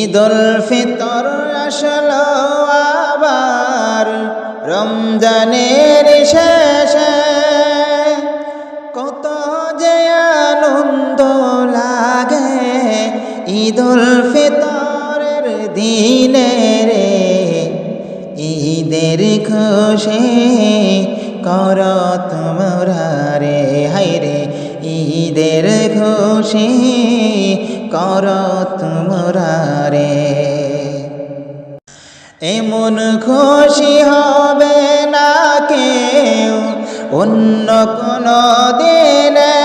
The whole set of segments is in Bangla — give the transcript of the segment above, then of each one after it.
ঈদুল ফিতর আসলো আবার, রমজানের শেষে। কত যে আনন্দ লাগে ঈদুল ফিতরের দিনে রে। ঈদের খুশি কর তোমরা রে হাইরে ঈদের খুশি কর তোমরা রে এমন খুশি হবে না কেউ অন্য কোনো দিনে।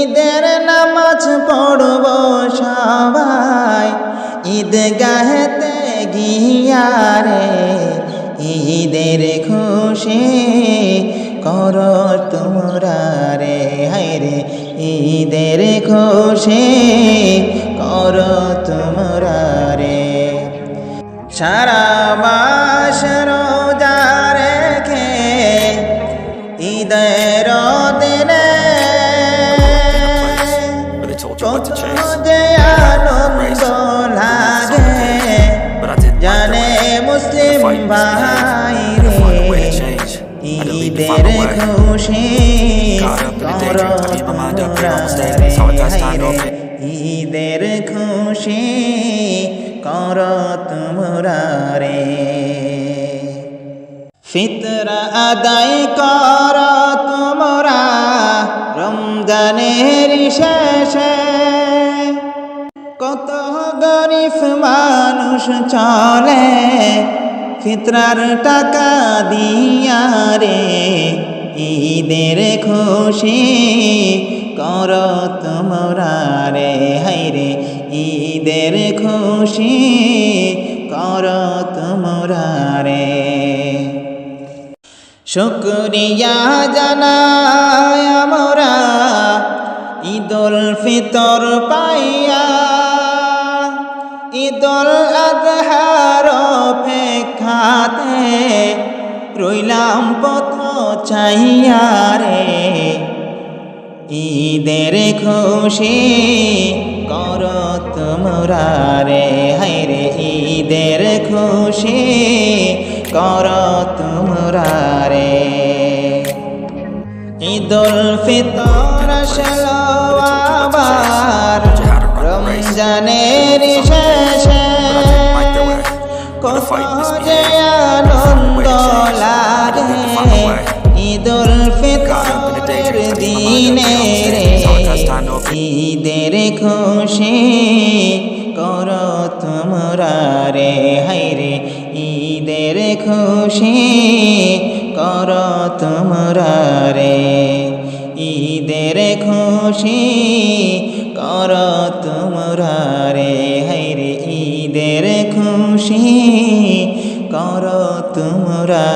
ঈদের নামাজ পড়ব সবাই, ঈদ গাহেতে গিয়া রে। ঈদের খুশি কর তোমরা ঈদের খোশে কর তোমরা রে। সারা বাস রেখে ঈদের দিনে মুসলিম ভাই রে ঈদের খুশি ঈদের খুশি কর তোমরা রে। ফিতরা আদায় কর তোমরা রমজানের শেষে। কত গরিব মানুষ চলে ফিতরার টাকা দিয়া রে। ঈদের খুশি কর তোমরা রে হাইরে ঈদের খুশি কর তোমরা রে শুক্রিয়া জানাই আমরা ঈদুল ফিতর পাইয়া, ঈদুল আজহার অপেক্ষাতে রইলাম পথ চাইয়া রে। ঈদের খুশি কর তোমরা রে। হাইরে ঈদের খুশি কর তোমরা রে। ঈদুল ফিতর আসলো আবার রমজানের শেষে। কত যে আনন্দ লাগে। দিনে রে ঈদের খুশি কর তোমরা রে হাইরে ঈদের খুশি কর তোমরা রে। ঈদের খুশি কর তোমরা রে হাইরে ঈদের খুশি কর তোমরা